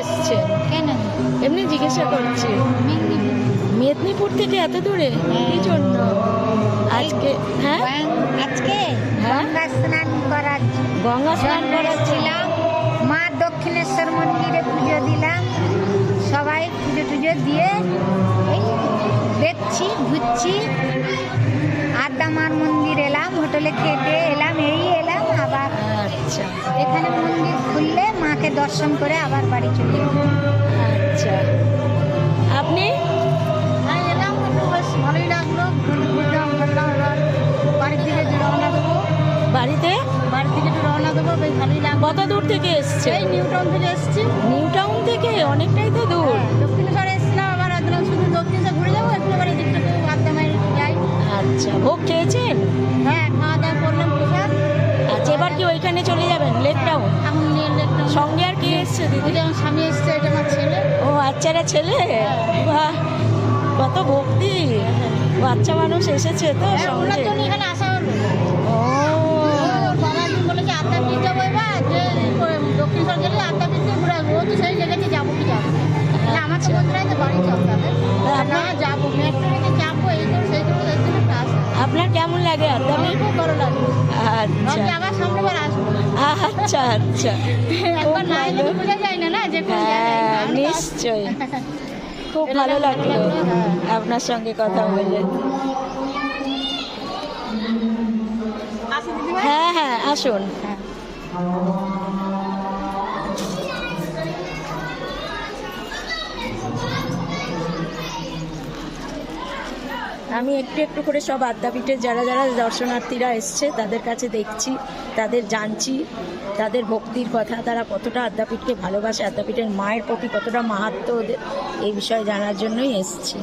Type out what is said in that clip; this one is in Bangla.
এসছেন কেন? এমনি জিজ্ঞাসা করছি। মেদিনীপুর থেকে এত দূরে? হ্যাঁ। কি জন্য। আজকে হ্যাঁ? আজকে হ্যাঁ? গঙ্গা স্নান করার গঙ্গা স্নান করাচ্ছিলাম মা দক্ষিণেশ্বর মন্দিরে পুজো দিলাম। সবাই পুজো টুজো দিয়ে দেখছি ঘুরছি। আদামার মন্দির এলাম হোটেলে খেতে এলাম এই এলাম আবার আচ্ছা। এখানে মন্দির খুললে মাকে দর্শন করে আবার বাড়ি চলে যাব। আচ্ছা। আপনি? হ্যাঁ এলাম বেশ ভালোই লাগল। ঘুরলাম ঘুরলাম বাড়ির দিকে রওনা দেবো। বাড়িতে? দিকে একটু রওনা দেবো বেশ ভালোই লাগল। কত দূর থেকে এসছে? এই নিউ টাউন থেকে এসেছি। নিউ টাউন থেকে? অনেকটাই তো দূর। দক্ষিণেশ্বরে এসেছিলাম আবার শুধু দক্ষিণেশ্বর ঘুরে যাব আদ্দামায় যাই। আচ্ছা ভোগ খেয়েছেন? হ্যাঁ খাওয়া দাওয়া করলাম প্রসাদ। আচ্ছা এবার কি ওইখানে চলে যাবেন? সঙ্গে আর কি এসছে দিদি? আমার স্বামী এসছে এটা আমার ছেলে। ও আচ্ছা রে ছেলে? বাহ কত ভক্তি। বাচ্চা মানুষ এসেছে তো হ্যাঁ, সঙ্গে। এখানে আসা হলো। ও। ওর বাবা একদিন বলেছে আদ্যাপীঠ যাব এবার যে ঘুরে আসব তো সেই জায়গাতে যাব কি যাব না, আমার তো বন্ধুরাই তো বাড়ি চলতে হবে না যাব। মেট্রোতে এই সেই জন্য আপনার কেমন লাগে খুব ভালো লাগল আচ্ছা। আচ্ছা আচ্ছা। কোন হ্যাঁ নিশ্চয়ই। খুব ভালো লাগল হ্যাঁ। আপনার সঙ্গে কথা বলে। হ্যাঁ হ্যাঁ আসুন। আমি একটু একটু করে সব আদ্যাপীঠের যারা যারা দর্শনার্থীরা এসছে, তাদের কাছে দেখছি, তাদের জানছি, তাদের ভক্তির কথা, তারা কতটা আদ্যাপীঠকে ভালোবাসে, আদ্যাপীঠের মায়ের প্রতি কতটা মাহাত্ম ওদের, এই বিষয়ে জানার জন্যই এসছি।